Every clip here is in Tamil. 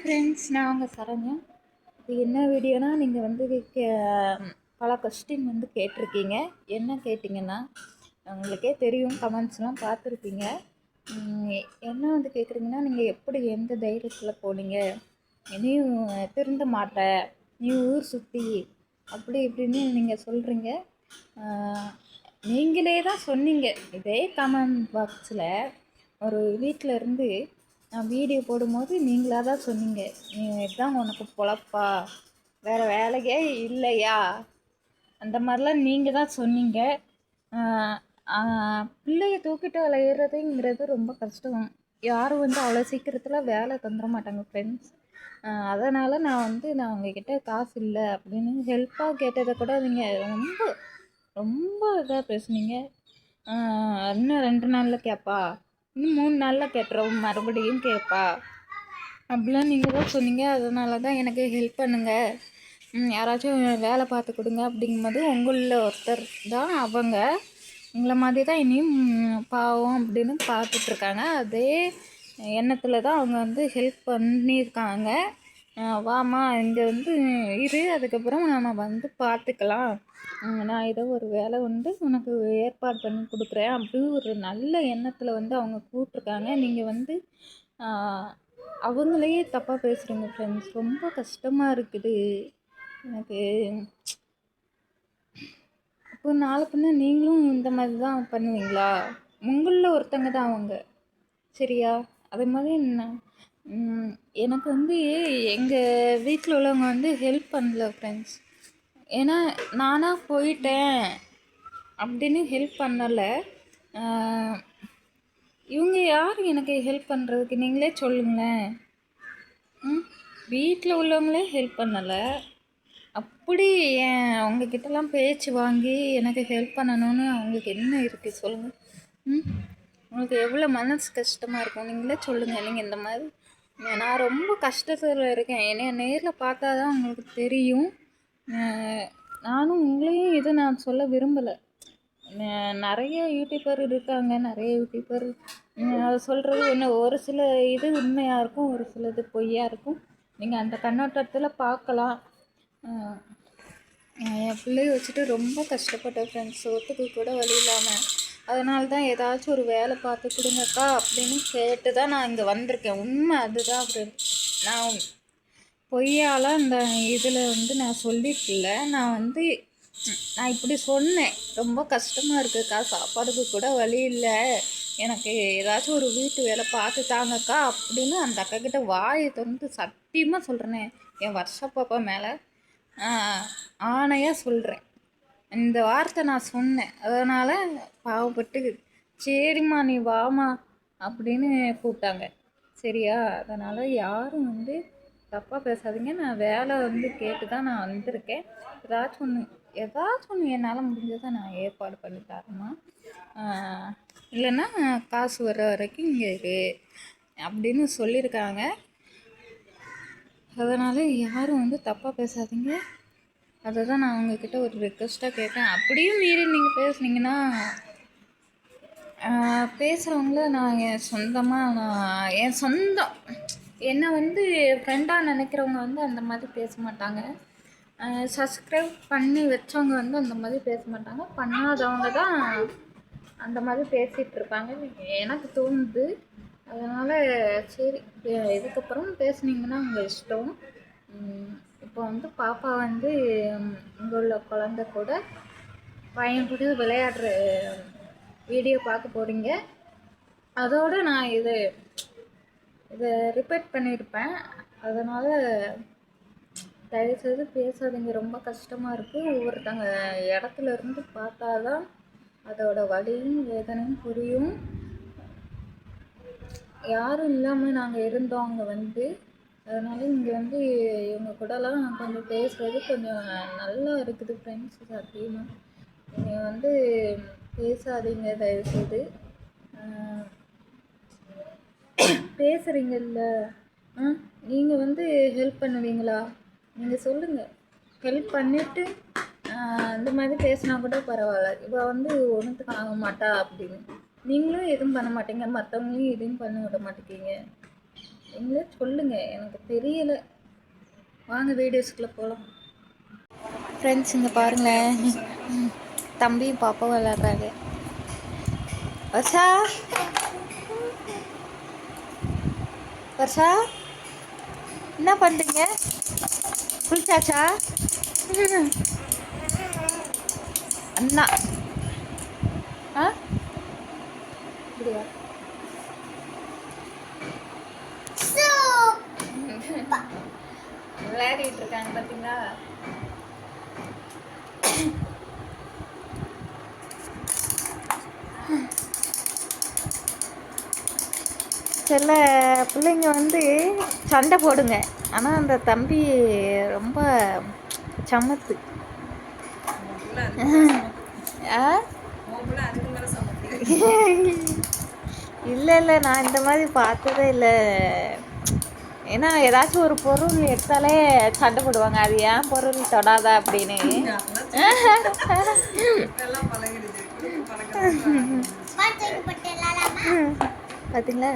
ஃப்ரெண்ட்ஸ் நான் உங்கள் சரண்யா. இது என்ன வீடியோனா நீங்கள் வந்து கே பல கொஸ்டின் வந்து கேட்டிருக்கீங்க. என்ன கேட்டிங்கன்னா உங்களுக்கே தெரியும் கமெண்ட்ஸ்லாம் பார்த்துருப்பீங்க. என்ன வந்து கேட்குறீங்கன்னா நீங்கள் எப்படி எந்த தைரியத்தில் போனீங்க? இனியும் திருந்த மாட்ட நீ ஊர் சுற்றி அப்படி இப்படின்னு நீங்கள் சொல்கிறீங்க நீங்களே தான் சொன்னீங்க. இதே கமெண்ட் பாக்ஸில் ஒரு வீட்டில் இருந்து நான் வீடியோ போடும்போது நீங்களாக தான் சொன்னீங்க. நீ இதுதான் உனக்கு பொழப்பா. வேறு வேலையே இல்லையா? அந்த மாதிரிலாம் நீங்கள் தான் சொன்னீங்க. பிள்ளைய தூக்கிட்டு விளையிறதுங்கிறது ரொம்ப கஷ்டம். யாரும் வந்து அவ்வளோ சீக்கிரத்தில் வேலை தந்துட மாட்டாங்க ஃப்ரெண்ட்ஸ் அதனால் நான் வந்து நான் உங்ககிட்ட காசு இல்லை அப்படின்னு ஹெல்ப்பாக கேட்டதை கூட நீங்கள் ரொம்ப ரொம்ப இதாக பேசுனீங்க. இன்னும் ரெண்டு நாளில் கேட்பா? இன்னும் மூணு நாளில் கேட்டுறோம் மறுபடியும் கேட்பா அப்படிலாம் நீங்கள் தான் சொன்னீங்க அதனால தான் எனக்கு ஹெல்ப் பண்ணுங்கள் யாராச்சும் வேலை பார்த்து கொடுங்க அப்படிங்கும்போது உங்களில் ஒருத்தர் தான் அவங்க. உங்களை மாதிரி தான் இனியும் பாவம் அப்படின்னு பார்த்துட்ருக்காங்க அதே எண்ணத்தில் தான் அவங்க வந்து ஹெல்ப் பண்ணியிருக்காங்க. வாமா வாம்மா இங்கே வந்து இரு அதுக்கப்புறம் நம்ம வந்து பார்த்துக்கலாம் நான் ஏதோ ஒரு வேலை வந்து உனக்கு ஏற்பாடு பண்ணி கொடுக்குறேன் அப்படி ஒரு நல்ல எண்ணத்தில் வந்து அவங்க கூப்பிட்ருக்காங்க நீங்கள் வந்து அவங்களையே தப்பாக பேசுகிறீங்க ஃப்ரெண்ட்ஸ் ரொம்ப கஷ்டமாக இருக்குது. எனக்கு இப்போ நாளை பின்ன நீங்களும் இந்த மாதிரி தான் பண்ணுவீங்களா? உங்களில் ஒருத்தங்க தான் அவங்க. சரியா? அதே மாதிரி நான் எனக்கு வந்து எங்கள் வீட்டில் உள்ளவங்க வந்து ஹெல்ப் பண்ணல ஃப்ரெண்ட்ஸ் ஏன்னா நானாக போயிட்டேன் அப்படின்னு ஹெல்ப் பண்ணலை. இவங்க யார் எனக்கு ஹெல்ப் பண்ணுறதுக்கு நீங்களே சொல்லுங்களேன். ம் வீட்டில் உள்ளவங்களே ஹெல்ப் பண்ணலை. அப்படி ஏன் அவங்கக்கிட்டலாம் பேச்சு வாங்கி எனக்கு ஹெல்ப் பண்ணணும்னு அவங்களுக்கு என்ன இருக்குது சொல்லுங்கள் ம் உங்களுக்கு எவ்வளோ மனசு கஷ்டமாக இருக்கும்? நீங்களே சொல்லுங்கள் நீங்கள் இந்த மாதிரி நான் ரொம்ப கஷ்டத்தில் இருக்கேன். என்னை நேரில் பார்த்தா தான் உங்களுக்கு தெரியும். நானும் உங்களையும் இது நான் சொல்ல விரும்பலை. நிறைய யூடியூபர் இருக்காங்க. நிறைய யூடியூபர் அதை சொல்கிறது ஒன்று ஒரு சில இது உண்மையாக இருக்கும் ஒரு சிலது பொய்யாக இருக்கும். நீங்கள் அந்த கண்ணோட்டத்தில் பார்க்கலாம். என் பிள்ளைய வச்சுட்டு ரொம்ப கஷ்டப்பட்டேன் ஃப்ரெண்ட்ஸ் ஒத்துக்கு கூட வழி இல்லாமல் அதனால தான் ஏதாச்சும் ஒரு வேலை பார்த்து கொடுங்கக்கா அப்படின்னு கேட்டு தான் நான் இங்கே வந்திருக்கேன். உண்மை அதுதான் ஃப்ரெண்ட்ஸ் நான் பொய்யால் அந்த இதில் வந்து நான் சொல்லிட்டுல நான் வந்து நான் இப்படி சொன்னேன். ரொம்ப கஷ்டமாக இருக்குக்கா. சாப்பாடுக்கு கூட வழி இல்லை. எனக்கு ஏதாச்சும் ஒரு வீட்டு வேலை பார்த்து தாங்கக்கா அப்படின்னு அந்த அக்கா கிட்ட வாயை திறந்து சத்தியமாக சொல்கிறேனே என் வருஷ பாப்பா மேலே ஆணையாக சொல்கிறேன் இந்த வார்த்தை நான் சொன்னேன். அதனால் பாவப்பட்டு சரிம்மா நீ வாமா அப்படின்னு கூப்பிட்டாங்க. சரியா? அதனால் யாரும் வந்து தப்பாக பேசாதீங்க. நான் வேலை வந்து கேட்டு தான் நான் வந்திருக்கேன். ஏதாச்சும் ஒன்று ஏதாச்சும் ஒன்று என்னால் முடிஞ்சதை நான் ஏற்பாடு பண்ணி தரேம்மா. இல்லைன்னா காசு வர வரைக்கும் இங்கே இரு அப்படின்னு சொல்லியிருக்காங்க. அதனால் யாரும் வந்து தப்பாக பேசாதீங்க. அதை தான் நான் உங்ககிட்ட ஒரு ரெக்வஸ்ட்டாக கேட்டேன். அப்படியும் மீறி நீங்கள் பேசுனீங்கன்னா பேசுகிறவங்கள நான் என் சொந்தமாக நான் என் சொந்தம். என்னை வந்து ஃப்ரெண்டாக நினைக்கிறவங்க வந்து அந்த மாதிரி பேச மாட்டாங்க. சப்ஸ்கிரைப் பண்ணி வச்சவங்க வந்து அந்த மாதிரி பேச மாட்டாங்க. பண்ணாதவங்க தான் அந்த மாதிரி பேசிகிட்டு இருப்பாங்க. எனக்கு தோணுது. அதனால் சரி இதுக்கப்புறம் பேசுனீங்கன்னா உங்கள் இஷ்டம். இப்போ வந்து பாப்பா வந்து இங்கே உள்ள குழந்த கூட பையன் கூட விளையாடுற வீடியோ பார்க்க போகிறீங்க அதோடு நான் இது இதை ரிப்பீட் பண்ணியிருப்பேன். அதனால் தயவுசெய்து பேசாதீங்க ரொம்ப கஷ்டமாக இருக்குது ஒவ்வொருத்தங்க இடத்துல இருந்து பார்த்தா தான் அதோட வலியும் வேதனையும் புரியும். யாரும் இல்லாமல் நாங்கள் இருந்தோம் அங்கே வந்து. அதனால இங்கே வந்து இவங்க கூடலாம் கொஞ்சம் பேசுகிறது கொஞ்சம் நல்லா இருக்குது ஃப்ரெண்ட்ஸ் சத்தியமாக நீங்கள் வந்து பேசாதீங்க தயவுசெய்து. ஆஹ் பேசுகிறீங்கல்ல ஆ நீங்கள் வந்து ஹெல்ப் பண்ணுவீங்களா? நீங்கள் சொல்லுங்கள் ஹெல்ப் பண்ணிவிட்டு இந்த மாதிரி பேசினா கூட பரவாயில்ல. இப்போ வந்து ஒன்றுத்துக்கு ஆக மாட்டா அப்படின்னு. நீங்களும் எதுவும் பண்ண மாட்டீங்க. மற்றவங்களையும் எதுவும் பண்ண விட மாட்டேங்க. நீங்களே சொல்லுங்கள் எனக்கு தெரியல. வாங்க வீடியோஸ்குள்ளே போகலாம் ஃப்ரெண்ட்ஸ் இங்கே பாருங்களேன் தம்பியும் பாப்பாவும் விளாட்றாங்க வர்ஷா? வர்ஷா? என்ன பண்ணுறீங்க குளிச்சாச்சா? அண்ணா. ஆ? இப்படியா விளையாடிட்டு இருக்காங்க பார்த்தீங்களா சில பிள்ளைங்க வந்து சண்டை போடுங்க. ஆனால் அந்த தம்பி ரொம்ப சமத்து. ஆ? இல்லை இல்லை நான் இந்த மாதிரி பார்த்ததே இல்லை. ஏன்னா ஏதாச்சும் ஒரு பொருள் எடுத்தாலே சண்டை போடுவாங்க. அது ஏன் பொருள் தொடாத அப்படின்னு. பார்த்தீங்களா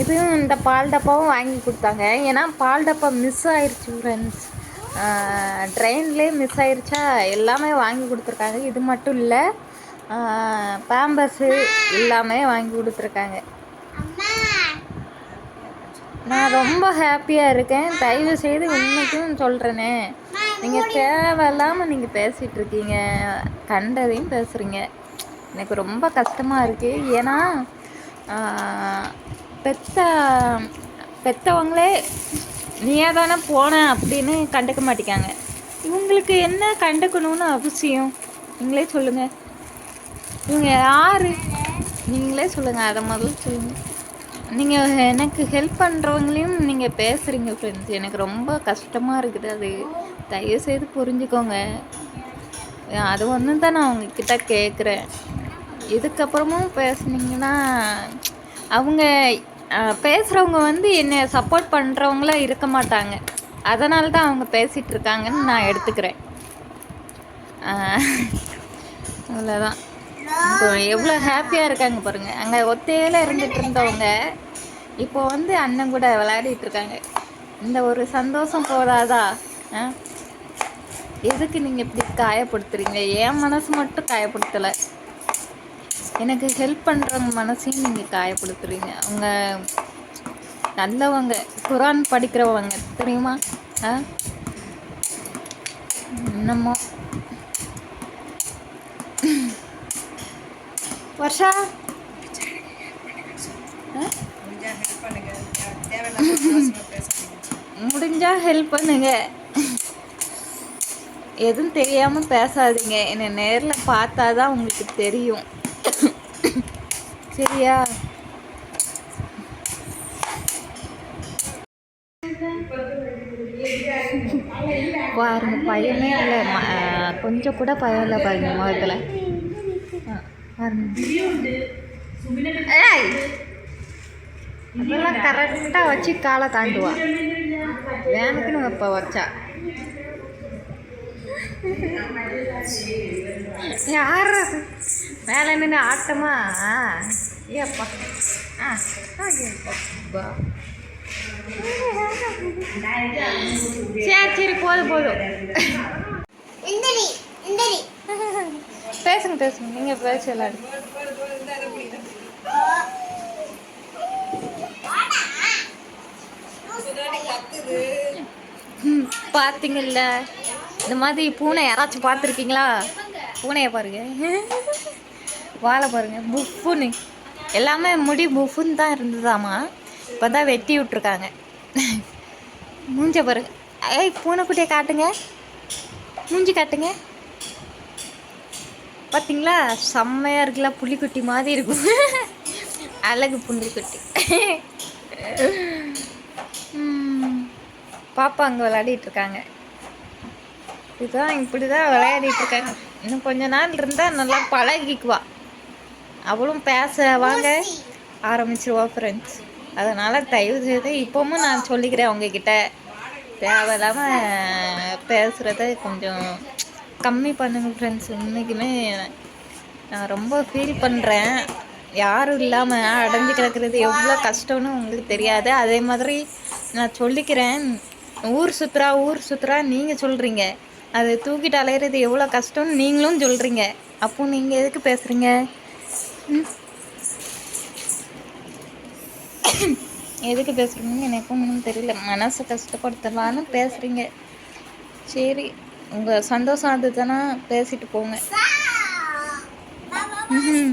இதுவும் இந்த பால் டப்பாவும் வாங்கி கொடுத்தாங்க. ஏன்னா பால் டப்பா மிஸ் ஆயிடுச்சு ஃப்ரெண்ட்ஸ் ட்ரெயின்லேயே மிஸ் ஆயிடுச்சா எல்லாமே வாங்கி கொடுத்துருக்காங்க. இது மட்டும் இல்லை. பேம்பர்ஸு எல்லாமே வாங்கி கொடுத்துருக்காங்க. நான் ரொம்ப ஹாப்பியாக இருக்கேன். தயவு செய்து உண்மைக்கும் சொல்கிறேனே நீங்கள் தேவையில்லாமல் நீங்கள் பேசிகிட்டு இருக்கீங்க. கண்டதையும் பேசுகிறீங்க எனக்கு ரொம்ப கஷ்டமாக இருக்குது ஏன்னா பெத்த பெற்றவங்களே நீயா தானே போன அப்படின்னு கண்டுக்க மாட்டேங்காங்க இவங்களுக்கு என்ன கண்டுக்கணும்னு அவசியம்? நீங்களே சொல்லுங்கள் இவங்க யார்? நீங்களே சொல்லுங்கள் அதை முதல்ல சொல்லுங்கள் நீங்கள் எனக்கு ஹெல்ப் பண்ணுறவங்களையும் நீங்கள் பேசுகிறீங்க ஃப்ரெண்ட்ஸ் எனக்கு ரொம்ப கஷ்டமாக இருக்குது அது. தயவுசெய்து புரிஞ்சுக்கோங்க. அது ஒன்று தான் நான் உங்ககிட்ட கேட்குறேன் இதுக்கப்புறமும் பேசுனீங்கன்னா அவங்க பேசுகிறவங்க வந்து என்னை சப்போர்ட் பண்ணுறவங்களாம் இருக்க மாட்டாங்க. அதனால தான் அவங்க பேசிகிட்டு இருக்காங்கன்னு நான் எடுத்துக்கிறேன். அவ்வளோதான் எவ்வளோ ஹாப்பியாக இருக்காங்க பாருங்கள் அங்கே ஒத்தையில இருந்துட்டு இருந்தவங்க இப்போ வந்து அண்ணன் கூட விளையாடிட்டு இருக்காங்க. இந்த ஒரு சந்தோஷம் போதாதா? எதுக்கு நீங்கள் இப்படி காயப்படுத்துறீங்க? என் மனசு மட்டும் காயப்படுத்தலை. எனக்கு ஹெல்ப் பண்ணுறவங்க மனசையும் நீங்கள் காயப்படுத்துறீங்க. அவங்க நல்லவங்க குரான் படிக்கிறவங்க தெரியுமா? ஆ? என்னமோ? வர்ஷா? முடிஞ்சா ஹெல்ப் பண்ணுங்க. எதுவும் தெரியாமல் பேசாதீங்க. என்னை நேரில் பார்த்தா தான் உங்களுக்கு தெரியும். சரியா? பாருங்க பயமே இல்லை. கொஞ்சம் கூட பயம் இல்லை பாருங்க முகத்தில். ஏய்! அதெல்லாம் கரெக்டாக வச்சு காலை தாண்டுவா. வேனுக்குன்னு இப்போ வச்சா. யார் மேலே நின்று ஆட்டமா? ஏப்பா ஆ ஓகேப்பா சரி சரி போதும் போதும். பேசுங்க பேசுங்க. நீங்கள் பேச எல்லாரும். பார்த்தீங்கல்ல இந்த மாதிரி பூனை யாராச்சும் பார்த்துருக்கீங்களா? பூனையை பாருங்க. வாழை பாருங்க. புஃபுன்னு எல்லாமே முடி புஃபுன்னு தான் இருந்ததாமா. இப்போ தான் வெட்டி விட்ருக்காங்க மூஞ்ச பாருங்க. ஏய் பூனைக்குட்டியை காட்டுங்க. மூஞ்சி காட்டுங்க. பார்த்தீங்களா செம்மையாக இருக்குல்ல புள்ளிக்குட்டி மாதிரி இருக்கும். அழகு புள்ளிக்குட்டி பாப்பா அங்கே விளையாடிட்டு இருக்காங்க. இதுதான் இப்படி தான் விளையாடிட்டு இருக்காங்க. இன்னும் கொஞ்ச நாள் இருந்தால் நல்லா பழகிக்குவா. அவளும் பேச வாங்க. ஆரம்பிச்சிருவா ஃப்ரெண்ட்ஸ் அதனால் தயவு செய்து இப்போவும் நான் சொல்லிக்கிறேன் அவங்கக்கிட்ட தேவையில்லாமல் பேசுகிறத கொஞ்சம் கம்மி பண்ணுங்கள் ஃப்ரெண்ட்ஸ் இன்றைக்குமே நான் ரொம்ப ஃபீல் பண்ணுறேன் யாரும் இல்லாமல் அடைஞ்சு கிடக்கிறது எவ்வளோ கஷ்டம்னு உங்களுக்கு தெரியாது. அதே மாதிரி நான் சொல்லிக்கிறேன். ஊர் சுற்றுறா ஊர் சுற்றுறா நீங்கள் சொல்கிறீங்க அதை தூக்கிட்டு அலையிறது எவ்வளோ கஷ்டம்னு நீங்களும் சொல்கிறீங்க அப்போ நீங்கள் எதுக்கு பேசுகிறீங்க எதுக்கு பேசுகிறீங்கன்னு எனக்கும் ஒன்றும் தெரியல. மனசை கஷ்டப்படுத்தலான்னு பேசுகிறீங்க சரி. உங்கள் சந்தோஷம் அதுதானே பேசிட்டு போங்க. ம்ஹும்.